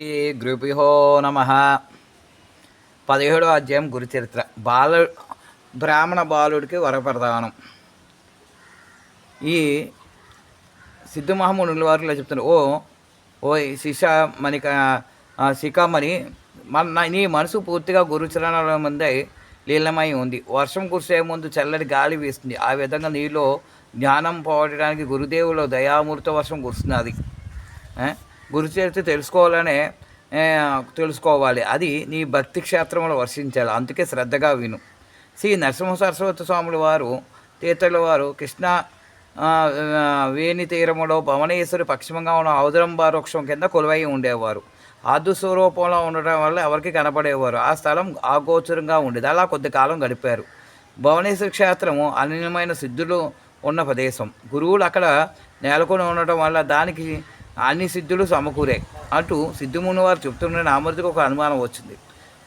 శ్రీ గురుభ్యో నమ. పదిహేడో అధ్యాయం గురుచరిత్ర బాల బ్రాహ్మణ బాలుడికి వరప్రదానం ఈ సిద్ధు మహమ్మనుల వారు ఇలా చెప్తున్నారు. ఓ ఓ శిష మణిక శిఖామణి మన నీ మనసు పూర్తిగా గురుచరణాల ముందే లీలమై ఉంది. వర్షం కురిసే ముందు చల్లటి గాలి వీస్తుంది. ఆ విధంగా నీలో జ్ఞానం పోవడానికి గురుదేవులో దయామూర్త వర్షం కురుస్తున్నది. గురు చరిత్ర తెలుసుకోవాలనే తెలుసుకోవాలి. అది నీ భక్తి క్షేత్రంలో వర్షించాలి. అందుకే శ్రద్ధగా విను. శ్రీ నరసింహ సరస్వతి స్వాముల వారు తీర్థుల వారు కృష్ణ వేణి తీరములో భవనేశ్వరి పశ్చిమంగా ఉన్న ఔదరంబ వృక్షం కింద కొలువై ఉండేవారు. ఆదు స్వరూపంలో ఉండటం వల్ల ఎవరికి కనపడేవారు? ఆ స్థలం ఆగోచరంగా ఉండేది. అలా కొద్ది కాలం గడిపారు. భువనేశ్వర క్షేత్రము అన్యమైన సిద్ధులు ఉన్న ప్రదేశం. గురువులు అక్కడ నెలకొని ఉండటం వల్ల దానికి అన్ని సిద్ధులు సమకూరే. అంటూ సిద్ధుముని వారు చెప్తున్న నామృతికి ఒక అనుమానం వచ్చింది.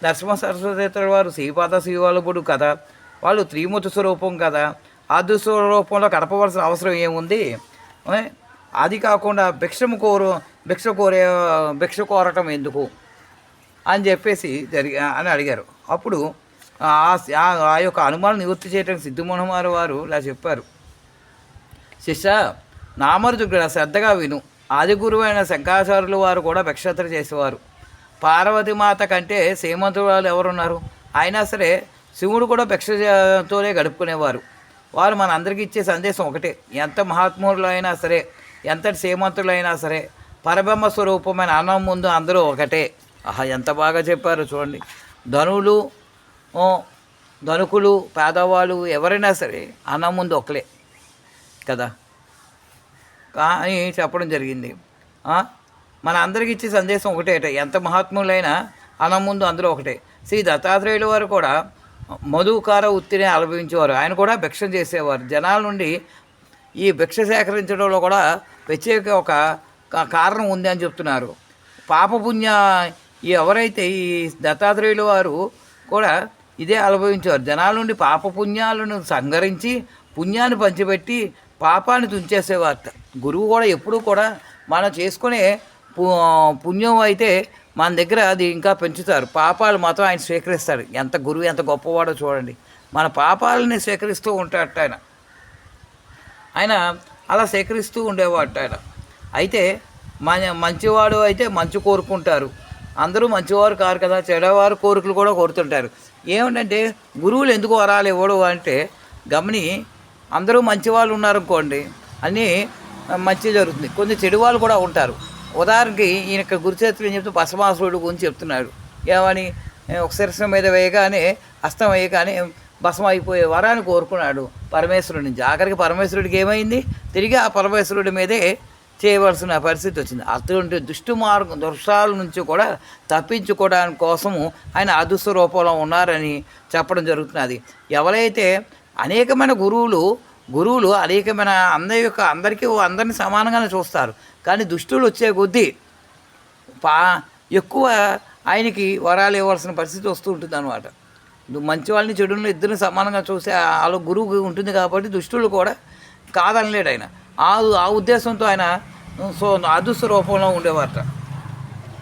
నరసింహ సరస్వతి వారు శ్రీపాద శ్రీవల్లభుడు కదా. వాళ్ళు త్రిమూర్తి స్వరూపం కదా. ఆది స్వరూపంలో గడపవలసిన అవసరం ఏముంది? అది కాకుండా భిక్షము కోరు భిక్ష కోరే భిక్ష కోరటం ఎందుకు? అని చెప్పేసి జరిగి అని అడిగారు. అప్పుడు ఆ ఆ- యొక్క అనుమానం నివృత్తి చేయడానికి సిద్ధుమోహన్ వారు ఇలా చెప్పారు. శిష్య నామరుదుడు శ్రద్ధగా విను. ఆది గురువు అయిన శంకరాచార్యులు వారు కూడా భిక్షత్ర చేసేవారు. పార్వతి మాత కంటే శ్రీమంతుడు వాళ్ళు ఎవరున్నారు? అయినా సరే శివుడు కూడా భిక్షతోనే గడుపుకునేవారు. వారు మన అందరికీ ఇచ్చే సందేశం ఒకటే. ఎంత మహాత్ములు అయినా సరే ఎంతటి శ్రీమంతులైనా సరే పరబ్రహ్మ స్వరూపమైన అన్నం ముందు అందరూ ఒకటే. ఆహా ఎంత బాగా చెప్పారు చూడండి. ధనులు ధనుకులు పేదవాళ్ళు ఎవరైనా సరే అన్నం ముందు ఒకలే కదా. అని చెప్పడం జరిగింది. మన అందరికి ఇచ్చే సందేశం ఒకటేట ఎంత మహాత్ములైనా అన్నం ముందు అందులో ఒకటే. శ్రీ దత్తాత్రేయుల వారు కూడా మధుకార ఉత్తిని అనుభవించేవారు ఆయన కూడా భిక్ష చేసేవారు. జనాల నుండి ఈ భిక్ష సేకరించడంలో కూడా ప్రత్యేక ఒక కారణం ఉంది అని చెప్తున్నారు. పాపపుణ్య ఎవరైతే ఈ దత్తాత్రేయుల వారు కూడా ఇదే అనుభవించేవారు జనాల నుండి పాపపుణ్యాలను సంగరించి పుణ్యాన్ని పంచిపెట్టి పాపాన్ని తుంచేసేవారట గురువు కూడా ఎప్పుడూ కూడా మనం చేసుకునే పు- పుణ్యం అయితే మన దగ్గర అది ఇంకా పెంచుతారు. పాపాలు మాత్రం ఆయన స్వీకరిస్తాడు. ఎంత గురువు ఎంత గొప్పవాడో చూడండి. మన పాపాలని స్వీకరిస్తూ ఉంటాడట ఆయన. ఆయన అలా సేకరిస్తూ ఉండేవాడట ఆయన. అయితే మన మంచివాడు అయితే మంచి కోరుకుంటారు. అందరూ మంచివారు కారు కదా చెడవారు కోరికలు కూడా కోరుతుంటారు. ఏమిటంటే గురువులు ఎందుకు వరాలు ఇవ్వడు అంటే గమని అందరూ మంచి వాళ్ళు ఉన్నారనుకోండి అన్నీ మంచి జరుగుతుంది. కొన్ని చెడు వాళ్ళు కూడా ఉంటారు. ఉదాహరణకి ఈయన ఇక్కడ గురుచేతులు ఏం చెప్తే భస్మాసురుడు గురించి చెప్తున్నాడు. ఏమని? ఒక శిరసం మీద వేయగానే అస్తం వేయగానే భస్మం అయిపోయే వరాన్ని కోరుకున్నాడు పరమేశ్వరుడి నుంచి ఆఖరికి పరమేశ్వరుడికి ఏమైంది? తిరిగి ఆ పరమేశ్వరుడి మీదే చేయవలసిన పరిస్థితి వచ్చింది. అటువంటి దుష్టు మార్గం దృశ్యాల నుంచి కూడా తప్పించుకోవడానికి కోసము ఆయన అదృష్ట రూపంలో ఉన్నారని చెప్పడం జరుగుతున్నది. ఎవరైతే అనేకమైన గురువులు గురువులు అనేకమైన అందరి యొక్క అందరికీ అందరిని సమానంగానే చూస్తారు. కానీ దుష్టులు వచ్చే కొద్దీ పా ఎక్కువ ఆయనకి వరాలు ఇవ్వాల్సిన పరిస్థితి వస్తూ ఉంటుంది అనమాట మంచి వాళ్ళని చెడుని ఇద్దరిని సమానంగా చూసే వాళ్ళ గురువు ఉంటుంది కాబట్టి దుష్టులు కూడా కాదనలేడు ఆయన. ఆ ఆ ఉద్దేశంతో ఆయన సో అదృశ్య రూపంలో ఉండేవారట.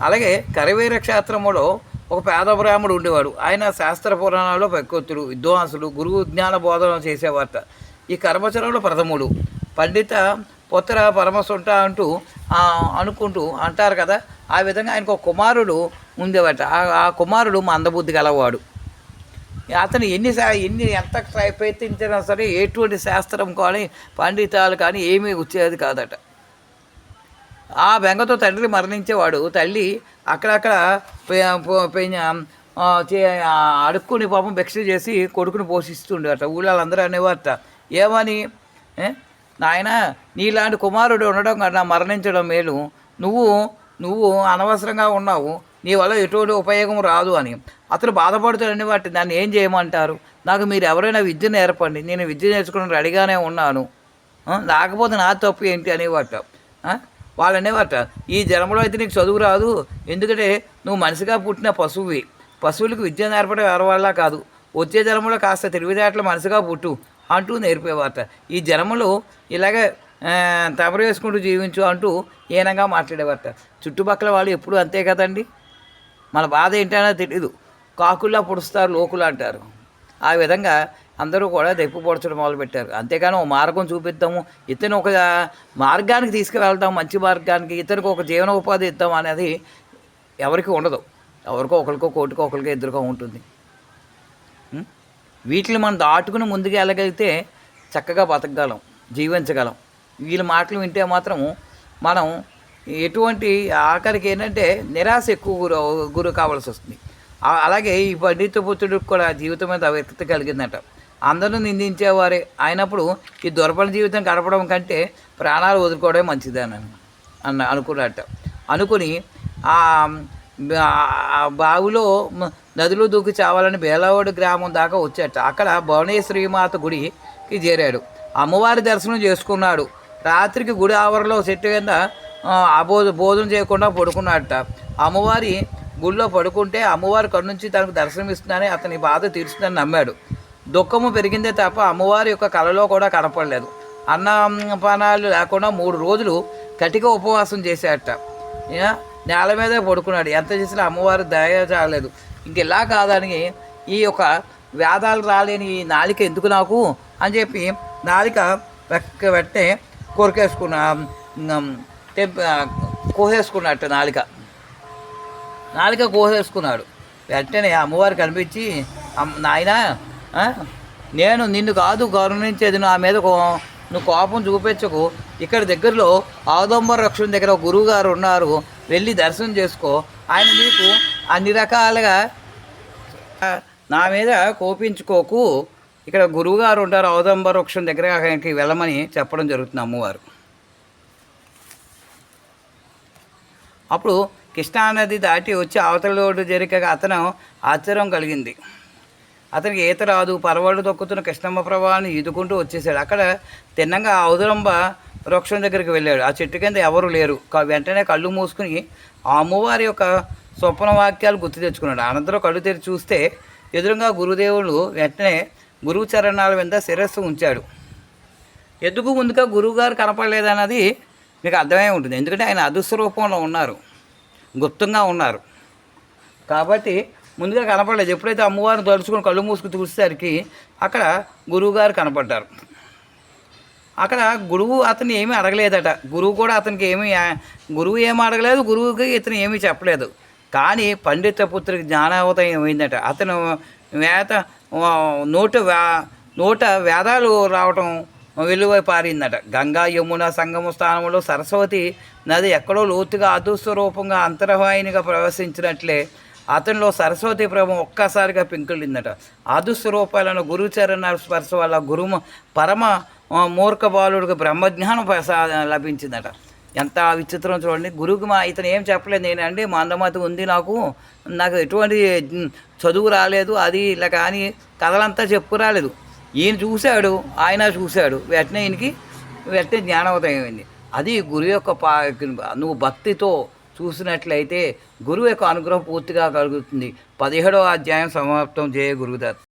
అలాగే కరవీర క్షేత్రములో ఒక పేద బ్రాహ్మడు ఉండేవాడు. ఆయన శాస్త్ర పురాణాల్లో పెక్కొత్తుడు విద్వాంసుడు గురువు జ్ఞాన బోధన చేసేవార్త ఈ కర్మచరంలో ప్రథముడు. పండిత పొత్తర పరమసుంట అంటూ అనుకుంటూ అంటారు కదా ఆ విధంగా ఆయనకు ఒక కుమారుడు ఉండేవాట. ఆ- కుమారుడు మందబుద్ధి గలవాడు. అతను ఎన్ని ఎన్ని ఎంత ట్రై- ప్రయత్నించినా సరే ఎటువంటి శాస్త్రం కానీ పండితాలు కానీ ఏమీ వచ్చేది కాదట. ఆ బెంగతో తండ్రి మరణించేవాడు. తల్లి అక్కడక్కడ పె- పె- చే- అడుక్కుని పాపం భిక్ష చేసి కొడుకుని పోషిస్తుండేట ఊళ్ళో అందరూ అనేవారట. ఏమని? నాయన నీలాంటి కుమారుడు ఉండడం కన్నా మరణించడం మేలు. నువ్వు నువ్వు అనవసరంగా ఉన్నావు. నీ వల్ల ఎటువంటి ఉపయోగం రాదు అని. అతను బాధపడుతాడని వాటి దాన్ని ఏం చేయమంటారు? నాకు మీరు ఎవరైనా విద్య నేర్పండి. నేను విద్య నేర్చుకుని రెడీగానే ఉన్నాను. లేకపోతే నా తప్పు ఏంటి? అనేవాట. వాళ్ళు అనేవాట ఈ జన్మలో అయితే నీకు చదువు రాదు. ఎందుకంటే నువ్వు మనిషిగా పుట్టిన పశువువి. పశువులకు విద్య నేర్పడం ఎవరి కాదు. వచ్చే జన్మలో కాస్త తెలివితేటలు మనసుగా పుట్టు అంటూ నేర్పేవారట ఈ జన్మలో ఇలాగే తమరు వేసుకుంటూ జీవించు అంటూ హీనంగా మాట్లాడేవారట చుట్టుపక్కల వాళ్ళు ఎప్పుడు అంతే కదండి? మన బాధ ఏంటనో తెలీదు. కాకుల్లా పొడుస్తారు లోకులు అంటారు. ఆ విధంగా అందరూ కూడా దెప్పు పొడచడం మొదలుపెట్టారు. అంతేకాని ఒక మార్గం చూపిద్దాము. ఇతను ఒక మార్గానికి తీసుకువెళ్తాం మంచి మార్గానికి ఇతనికి ఒక జీవనోపాధి ఇద్దాం అనేది ఎవరికి ఉండదు. ఎవరికో ఒకరికో కోటికో ఒకరికో ఇద్దరికో ఉంటుంది. వీటిని మనం దాటుకుని ముందుకు వెళ్ళగలిగితే చక్కగా బతకగలం జీవించగలం. వీళ్ళ మాటలు వింటే మాత్రం మనం ఎటువంటి ఆఖరికి ఏంటంటే నిరాశ ఎక్కువ గురు గురి కావాల్సి వస్తుంది. అలాగే ఈ పండిత పుత్రుడికి కూడా జీవితం మీద వ్యక్తి కలిగిందట. అందరూ నిందించేవారే. అయినప్పుడు ఈ దొరపని జీవితం గడపడం కంటే ప్రాణాలు వదులుకోవడమే మంచిదని అన్న అనుకున్నట్ట. అనుకుని ఆ బావిలో నదిలో దూకి చావాలని బేలవాడు గ్రామం దాకా వచ్చాట. అక్కడ భువనేశ్వరీమాత గుడికి చేరాడు. అమ్మవారి దర్శనం చేసుకున్నాడు. రాత్రికి గుడి ఆవరణలో చెట్టు కింద ఆ, అబోధ భోజనం చేయకుండా పడుకున్నాడట. అమ్మవారి గుడిలో పడుకుంటే అమ్మవారి కన్ను నుంచి తనకు దర్శనం ఇస్తుందని అతని బాధ తీరుస్తుందని నమ్మాడు. దుఃఖము పెరిగిందే తప్ప అమ్మవారి యొక్క కళలో కూడా కనపడలేదు. అన్న పానాలు లేకుండా మూడు రోజులు కటిక ఉపవాసం చేశాడట నేల మీదే పడుకున్నాడు. ఎంత చేసినా అమ్మవారి దయ చాలేదు ఇంక ఇలా కాదని ఈ యొక్క వేదాలు రాలేని ఈ నాలిక ఎందుకు నాకు? అని చెప్పి నాలిక వెక్క వెంటనే కొరికేసుకున్నా ఉమ్, కోసేసుకున్నట్టు నాలిక. నాలిక కోసేసుకున్నాడు. వెంటనే అమ్మవారు కనిపించి నాయన నాయనా నేను నిన్ను కాదు గౌరవించేది నా మీద కో- నువ్వు కోపం చూపించకు. ఇక్కడ దగ్గరలో ఆదంబర రక్షణ దగ్గర ఒక గురువు గారు ఉన్నారు. వెళ్ళి దర్శనం చేసుకో. ఆయన నీకు అన్ని రకాలుగా నా మీద కోపించుకోకు. ఇక్కడ గురువుగారు ఉంటారు ఔదంబర వృక్షం దగ్గర ఆయనకి వెళ్ళమని చెప్పడం జరుగుతుంది అమ్మవారు. అప్పుడు కృష్ణానది దాటి వచ్చి అవతల రోడ్డు జరిగగా అతను ఆశ్చర్యం కలిగింది. అతనికి ఈత రాదు పరవాడు తొక్కుతున్న కృష్ణమ్మ ప్రభావాన్ని ఈదుకుంటూ వచ్చేసాడు. అక్కడ తిన్నంగా ఔదరంబ వృక్షం దగ్గరికి వెళ్ళాడు. ఆ చెట్టు కింద ఎవరు లేరు. వెంటనే కళ్ళు మూసుకుని ఆ అమ్మవారి యొక్క స్వప్న వాక్యాలు గుర్తు తెచ్చుకున్నాడు. అనంతరం కళ్ళు తెరిచి చూస్తే ఎదురుగా గురుదేవుడు వెంటనే గురువు చరణాల మీద శిరస్సు ఉంచాడు. ఎందుకు ముందుగా గురువుగారు కనపడలేదన్నది మీకు అర్థమై ఉంటుంది. ఎందుకంటే ఆయన అదృశ్య రూపంలో ఉన్నారు. గుప్తంగా ఉన్నారు. కాబట్టి ముందుగా కనపడలేదు. ఎప్పుడైతే అమ్మవారిని తలుచుకొని కళ్ళు మూసుకు చూసేసరికి అక్కడ గురువుగారు కనపడ్డారు. అక్కడ గురువు అతను ఏమీ అడగలేదట. గురువు కూడా అతనికి ఏమీ గురువు ఏమీ అడగలేదు గురువుకి ఇతను ఏమీ చెప్పలేదు. కానీ పండిత పుత్రికి జ్ఞానోదయం అయిందట. అతను వేత నోట వే నోట వేదాలు రావటం వెలువై పారిందట. గంగా యమున సంగమ స్థానంలో సరస్వతి నది ఎక్కడో లోతుగా అదృశ్య రూపంగా అంతర్వాహినిగా ప్రవేశించినట్లే అతనిలో సరస్వతి ప్రభం ఒక్కసారిగా పింకులిందట. అదృశ్య రూపాలను గురుచరణ స్పర్శ వల్ల గురు పరమ మూర్ఖ బాలుడికి బ్రహ్మజ్ఞానం ప్రసా- లభించిందట. ఎంత విచిత్రం చూడండి. గురువుకి మా ఇతను ఏం చెప్పలేదు. నేనండి మందమతి ఉంది నాకు. నాకు ఎటువంటి చదువు రాలేదు అది ఇలా కానీ కథలంతా చెప్పు రాలేదు. ఈయన చూశాడు ఆయన చూశాడు. వెంటనే ఈయనకి వెంటనే జ్ఞానోదయం అయింది. అది గురువు యొక్క పా నువ్వు భక్తితో చూసినట్లయితే గురువు యొక్క అనుగ్రహం పూర్తిగా కలుగుతుంది. పదిహేడవ అధ్యాయం సమాప్తం. చేయ గురుదత్.